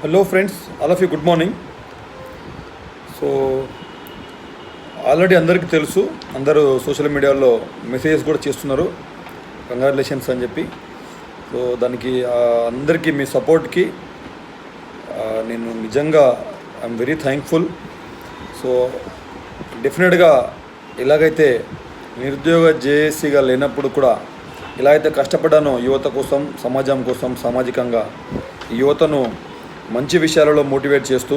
Hello friends all of you good morning so already అందరికీ తెలుసు అందరూ సోషల్ మీడియాలో మెసేజెస్ కూడా చేస్తున్నారు. కంగ్రాచులేషన్స్ అని చెప్పి. సో దానికి అందరికీ మీ సపోర్ట్కి నేను నిజంగా ఐఎమ్ వెరీ థ్యాంక్ఫుల్ సో డెఫినెట్గా ఎలాగైతే నిరుద్యోగ జేఏసీగా లేనప్పుడు కూడా ఎలా అయితే కష్టపడ్డానో యువత కోసం సమాజం కోసం సామాజికంగా యువతను మంచి విషయాలలో మోటివేట్ చేస్తూ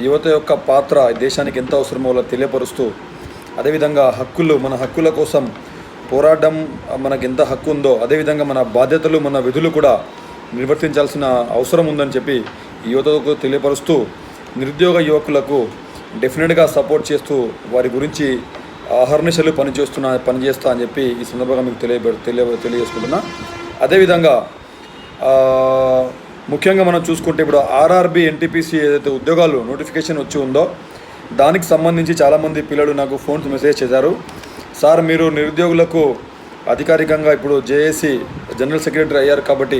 యువత యొక్క పాత్ర దేశానికి ఎంత అవసరమో తెలియపరుస్తూ అదేవిధంగా హక్కులు మన హక్కుల కోసం పోరాటం మనకు ఎంత హక్కు ఉందో అదేవిధంగా మన బాధ్యతలు మన విధులు కూడా నిర్వర్తించాల్సిన అవసరం ఉందని చెప్పి యువతకు తెలియపరుస్తూ నిరుద్యోగ యువకులకు డెఫినెట్గా సపోర్ట్ చేస్తూ వారి గురించి అహర్నిశలు పనిచేస్తున్నా పనిచేస్తా అని చెప్పి ఈ సందర్భంగా మీకు తెలియ తెలియ తెలియజేసుకుంటున్నా. అదేవిధంగా ముఖ్యంగా మనం చూసుకుంటే ఇప్పుడు ఆర్ఆర్బి ఎన్టీపీసీ ఏదైతే ఉద్యోగాలు నోటిఫికేషన్ వచ్చి ఉందో దానికి సంబంధించి చాలామంది పిల్లలు నాకు ఫోన్స్ మెసేజ్ చేశారు. సార్ మీరు నిరుద్యోగులకు అధికారికంగా ఇప్పుడు జేఏసీ జనరల్ సెక్రటరీ అయ్యారు కాబట్టి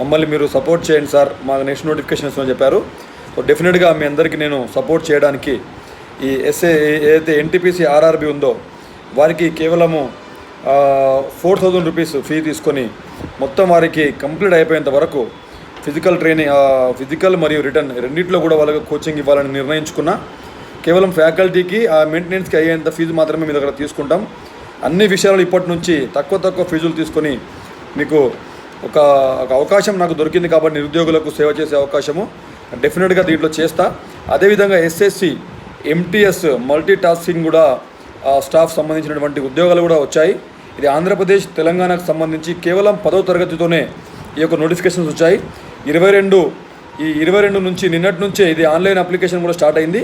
మమ్మల్ని మీరు సపోర్ట్ చేయండి సార్ మాకు నెక్స్ట్ నోటిఫికేషన్ వస్తుందని చెప్పారు. సో డెఫినెట్గా మీ అందరికీ నేను సపోర్ట్ చేయడానికి ఈ ఎస్ఏ ఏదైతే ఎన్టీపీసీ ఆర్ఆర్బి ఉందో వారికి కేవలము ఫోర్ థౌజండ్ రూపీస్ ఫీ తీసుకొని మొత్తం వారికి కంప్లీట్ అయిపోయేంత వరకు ఫిజికల్ ట్రైనింగ్ ఫిజికల్ మరియు రిటర్న్ రెండింటిలో కూడా వాళ్ళకి కోచింగ్ ఇవ్వాలని నిర్ణయించుకున్న కేవలం ఫ్యాకల్టీకి ఆ మెయింటెనెన్స్కి అయ్యేంత ఫీజు మాత్రమే మీ దగ్గర తీసుకుంటాం. అన్ని విషయాలు ఇప్పటి నుంచి తక్కువ తక్కువ ఫీజులు తీసుకొని మీకు ఒక ఒక అవకాశం నాకు దొరికింది కాబట్టి నిరుద్యోగులకు సేవ చేసే అవకాశము డెఫినెట్గా దీంట్లో చేస్తా. అదేవిధంగా ఎస్ఎస్సి ఎంటీఎస్ మల్టీ టాస్కింగ్ కూడా ఆ స్టాఫ్ సంబంధించినటువంటి ఉద్యోగాలు కూడా వచ్చాయి. ఇది ఆంధ్రప్రదేశ్ తెలంగాణకు సంబంధించి కేవలం పదవ తరగతితోనే ఈ యొక్క నోటిఫికేషన్స్ వచ్చాయి. ఇరవై రెండు ఈ ఇరవై రెండు నుంచి నిన్నటి నుంచే ఇది ఆన్లైన్ అప్లికేషన్ కూడా స్టార్ట్ అయింది.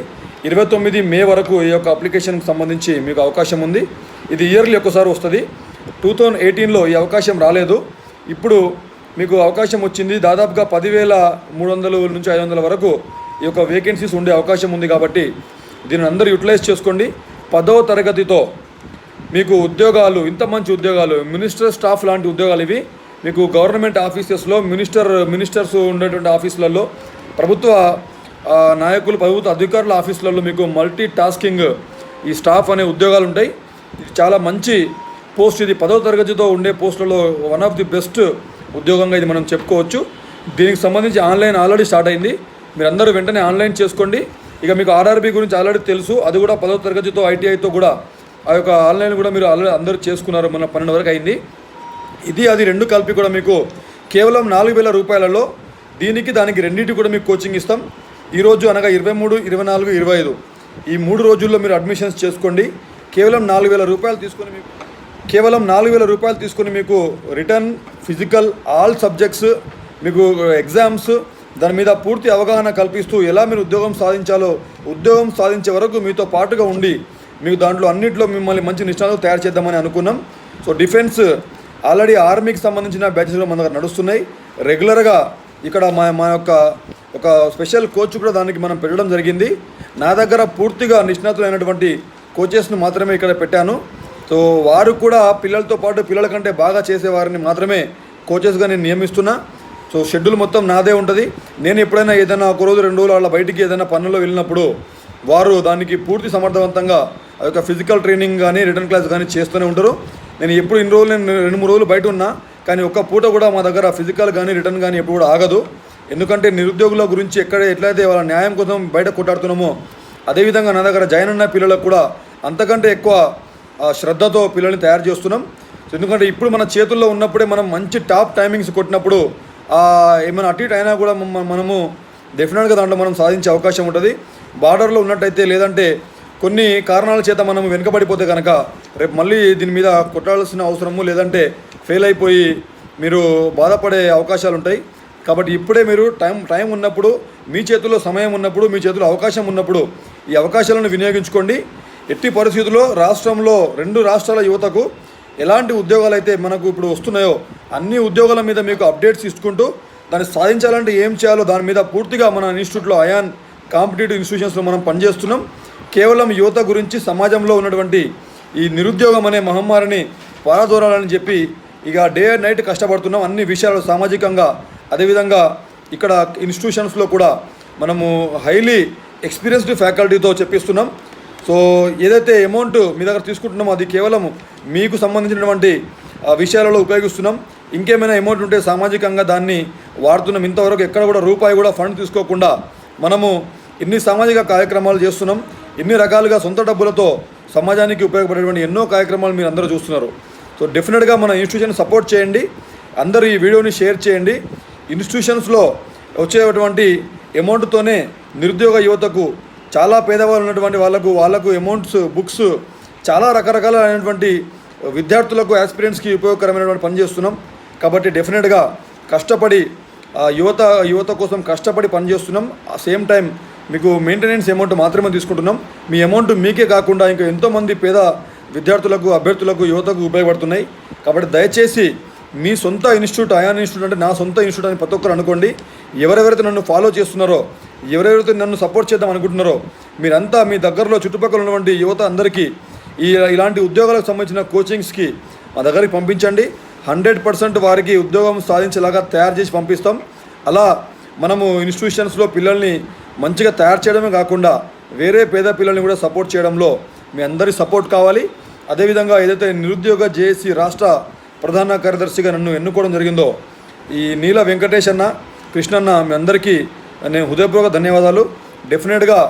ఇరవై తొమ్మిది మే వరకు ఈ యొక్క అప్లికేషన్కి సంబంధించి మీకు అవకాశం ఉంది. ఇది ఇయర్లీ ఒక్కసారి వస్తుంది. టూ థౌజండ్ ఎయిటీన్లో ఈ అవకాశం రాలేదు. ఇప్పుడు మీకు అవకాశం వచ్చింది. దాదాపుగా పదివేల మూడు వందల నుంచి ఐదు వందల వరకు ఈ యొక్క వేకెన్సీస్ ఉండే అవకాశం ఉంది కాబట్టి దీన్ని అందరూ యూటిలైజ్ చేసుకోండి. పదవ తరగతితో మీకు ఉద్యోగాలు ఇంత మంచి ఉద్యోగాలు మినిస్టర్ స్టాఫ్ లాంటి ఉద్యోగాలు ఇవి మీకు గవర్నమెంట్ ఆఫీసెస్లో మినిస్టర్ మినిస్టర్స్ ఉండేటువంటి ఆఫీసులలో ప్రభుత్వ నాయకులు ప్రభుత్వ అధికారుల ఆఫీసులలో మీకు మల్టీ టాస్కింగ్ ఈ స్టాఫ్ అనే ఉద్యోగాలు ఉంటాయి ఇది చాలా మంచి పోస్ట్. ఇది పదవ తరగతితో ఉండే పోస్టులలో వన్ ఆఫ్ ది బెస్ట్ ఉద్యోగంగా ఇది మనం చెప్పుకోవచ్చు. దీనికి సంబంధించి ఆన్లైన్ ఆల్రెడీ స్టార్ట్ అయింది. మీరందరూ వెంటనే ఆన్లైన్ చేసుకోండి. ఇక మీకు ఆర్ఆర్బీ గురించి ఆల్రెడీ తెలుసు. అది కూడా పదవ తరగతితో ఐటీఐతో కూడా ఆ యొక్క ఆన్లైన్ కూడా మీరు ఆల్రెడీ అందరూ చేసుకున్నారు మన పన్నెండు వరకు అయింది. ఇది అది రెండు కలిపి కూడా మీకు కేవలం నాలుగు వేల రూపాయలలో దీనికి దానికి రెండింటి కూడా మీకు కోచింగ్ ఇస్తాం. ఈరోజు అనగా ఇరవై మూడు ఇరవై నాలుగు ఇరవై ఐదు. ఈ మూడు రోజుల్లో మీరు అడ్మిషన్స్ చేసుకోండి. కేవలం నాలుగు వేల రూపాయలు తీసుకొని మీకు కేవలం నాలుగు వేల రూపాయలు తీసుకొని మీకు రిటర్న్ ఫిజికల్ ఆల్ సబ్జెక్ట్స్ మీకు ఎగ్జామ్స్ దాని మీద పూర్తి అవగాహన కల్పిస్తూ ఎలా మీరు ఉద్యోగం సాధించాలో ఉద్యోగం సాధించే వరకు మీతో పాటుగా ఉండి మీకు దాంట్లో అన్నింటిలో మిమ్మల్ని మంచి నిష్ణాలు తయారు చేద్దామని అనుకున్నాం. సో డిఫెన్స్ ఆల్రెడీ ఆర్మీకి సంబంధించిన బ్యాచెస్లో మన దగ్గర నడుస్తున్నాయి. రెగ్యులర్గా ఇక్కడ మా మా యొక్క ఒక స్పెషల్ కోచ్ కూడా దానికి మనం పెట్టడం జరిగింది. నా దగ్గర పూర్తిగా నిష్ణాతులైనటువంటి కోచెస్ను మాత్రమే ఇక్కడ పెట్టాను. సో వారు కూడా పిల్లలతో పాటు పిల్లల కంటే బాగా చేసేవారిని మాత్రమే కోచెస్గా నేను నియమిస్తున్నా. సో షెడ్యూల్ మొత్తం నాదే ఉంటుంది. నేను ఎప్పుడైనా ఏదైనా ఒక రోజు రెండు రోజులు వాళ్ళ బయటికి ఏదైనా పనుల్లో వెళ్ళినప్పుడు వారు దానికి పూర్తి సమర్థవంతంగా ఆ యొక్క ఫిజికల్ ట్రైనింగ్ కానీ రిటర్న్ క్లాస్ కానీ చేస్తూనే ఉంటారు. నేను ఎప్పుడు ఇన్ని రోజులు నేను రెండు మూడు రోజులు బయట ఉన్నా కానీ ఒక్క పూట కూడా మా దగ్గర ఫిజికల్ కానీ రిటర్న్ కానీ ఎప్పుడు కూడా ఆగదు. ఎందుకంటే నిరుద్యోగుల గురించి ఎక్కడ ఎట్లయితే వాళ్ళ న్యాయం కోసం బయట కొట్టాడుతున్నామో అదేవిధంగా నా దగ్గర జాయిన్ ఉన్న పిల్లలకు కూడా అంతకంటే ఎక్కువ శ్రద్ధతో పిల్లల్ని తయారు చేస్తున్నాం. ఎందుకంటే ఇప్పుడు మన చేతుల్లో ఉన్నప్పుడే మనం మంచి టాప్ టైమింగ్స్ కొట్టినప్పుడు ఏమైనా అటు ఇటు అయినా కూడా మనము డెఫినెట్గా దాంట్లో మనం సాధించే అవకాశం ఉంటుంది. బార్డర్లో ఉన్నట్టయితే లేదంటే కొన్ని కారణాల చేత మనం వెనుకబడిపోతే కనుక రేపు మళ్ళీ దీని మీద కొట్టాల్సిన అవసరము లేదంటే ఫెయిల్ అయిపోయి మీరు బాధపడే అవకాశాలు ఉంటాయి. కాబట్టి ఇప్పుడే మీరు టైం టైం ఉన్నప్పుడు మీ చేతిలో సమయం ఉన్నప్పుడు మీ చేతిలో అవకాశం ఉన్నప్పుడు ఈ అవకాశాలను వినియోగించుకోండి. ఎట్టి పరిస్థితుల్లో రాష్ట్రంలో రెండు రాష్ట్రాల యువతకు ఎలాంటి ఉద్యోగాలు అయితే మనకు ఇప్పుడు వస్తున్నాయో అన్ని ఉద్యోగాల మీద మీకు అప్డేట్స్ ఇచ్చుకుంటూ దాన్ని సాధించాలంటే ఏం చేయాలో దాని మీద పూర్తిగా మన ఇన్స్టిట్యూట్లో అయాన్ కాంపిటేటివ్ ఇన్స్టిట్యూషన్స్లో మనం పనిచేస్తున్నాం. కేవలం యువత గురించి సమాజంలో ఉన్నటువంటి ఈ నిరుద్యోగం అనే మహమ్మారిని పారదోరాలని చెప్పి ఇక డే అండ్ నైట్ కష్టపడుతున్నాం. అన్ని విషయాలు సామాజికంగా అదేవిధంగా ఇక్కడ ఇన్స్టిట్యూషన్స్లో కూడా మనము హైలీ ఎక్స్పీరియన్స్డ్ ఫ్యాకల్టీతో చెప్పిస్తున్నాం. సో ఏదైతే అమౌంట్ మీ దగ్గర తీసుకుంటున్నామో అది కేవలం మీకు సంబంధించినటువంటి విషయాలలో ఉపయోగిస్తున్నాం. ఇంకేమైనా అమౌంట్ ఉంటే సామాజికంగా దాన్ని వాడుతున్నాం. ఇంతవరకు ఎక్కడ కూడా రూపాయి కూడా ఫండ్ తీసుకోకుండా మనము ఇన్ని సామాజిక కార్యక్రమాలు చేస్తున్నాం. ఇన్ని రకాలుగా సొంత డబ్బులతో సమాజానికి ఉపయోగపడేటువంటి ఎన్నో కార్యక్రమాలు మీరు అందరూ చూస్తున్నారు. సో డెఫినెట్గా మన ఇన్స్టిట్యూషన్ సపోర్ట్ చేయండి. అందరూ ఈ వీడియోని షేర్ చేయండి. ఇన్స్టిట్యూషన్స్లో వచ్చేటువంటి అమౌంట్తోనే నిరుద్యోగ యువతకు చాలా పేదవాళ్ళు ఉన్నటువంటి వాళ్ళకు వాళ్ళకు అమౌంట్స్ బుక్స్ చాలా రకరకాలైనటువంటి విద్యార్థులకు ఆస్పిరెంట్స్కి ఉపయోగకరమైనటువంటి పని చేస్తున్నాం. కాబట్టి డెఫినెట్గా కష్టపడి ఆ యువత యువత కోసం కష్టపడి పనిచేస్తున్నాం ఆ సేమ్ టైం మీకు మెయింటెనెన్స్ అమౌంట్ మాత్రమే తీసుకుంటున్నాం. మీ అమౌంట్ మీకే కాకుండా ఇంకా ఎంతోమంది పేద విద్యార్థులకు అభ్యర్థులకు యువతకు ఉపయోగపడుతున్నాయి. కాబట్టి దయచేసి మీ సొంత ఇన్స్టిట్యూట్ అయాన్ ఇన్స్టిట్యూట్ అంటే నా సొంత ఇన్స్టిట్యూట్ అని ప్రతి ఒక్కరు అనుకోండి. ఎవరెవరైతే నన్ను ఫాలో చేస్తున్నారో ఎవరెవరైతే నన్ను సపోర్ట్ చేద్దాం అనుకుంటున్నారో మీరంతా మీ దగ్గరలో చుట్టుపక్కల ఉన్నటువంటి యువత అందరికీ ఈ ఇలాంటి ఉద్యోగాలకు సంబంధించిన కోచింగ్స్కి మా దగ్గరికి పంపించండి. హండ్రెడ్ పర్సెంట్ వారికి ఉద్యోగం సాధించేలాగా తయారు చేసి పంపిస్తాం. అలా మనము ఇన్స్టిట్యూషన్స్లో పిల్లల్ని మంచిగా తయారు చేయడమే కాకుండా వేరే పేద పిల్లల్ని కూడా సపోర్ట్ చేయడంలో మీ అందరి సపోర్ట్ కావాలి. అదేవిధంగా ఏదైతే నిరుద్యోగ జేఏసీ రాష్ట్ర ప్రధాన కార్యదర్శిగా నన్ను ఎన్నుకోవడం జరిగిందో ఈ నీల వెంకటేష్ అన్న కృష్ణన్న మీ అందరికీ నేను హృదయపూర్వక ధన్యవాదాలు. డెఫినెట్గా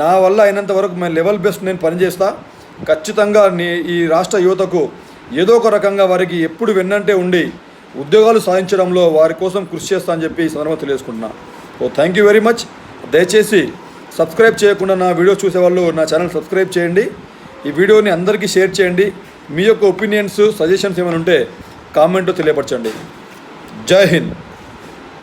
నా వల్ల అయినంత వరకు mijn లెవెల్ బెస్ట్ నేను పనిచేస్తా. ఖచ్చితంగా నీ ఈ రాష్ట్ర యువతకు ఏదో ఒక రకంగా వారికి ఎప్పుడు వెన్నంటే ఉండి ఉద్యోగాలు సాధించడంలో వారి కోసం కృషి చేస్తా అని చెప్పి సందర్భం తెలియజేసుకుంటున్నా. Oh thank you very much దయచేసి సబ్స్క్రైబ్ చేయకుండా నా వీడియో చూసేవాళ్ళు నా ఛానల్ సబ్స్క్రైబ్ చేయండి. ఈ వీడియోని అందరికీ షేర్ చేయండి. మీ యొక్క ఒపీనియన్స్ సజెషన్స్ ఏమైనా ఉంటే కామెంట్ తెలియపరచండి. జై హింద్.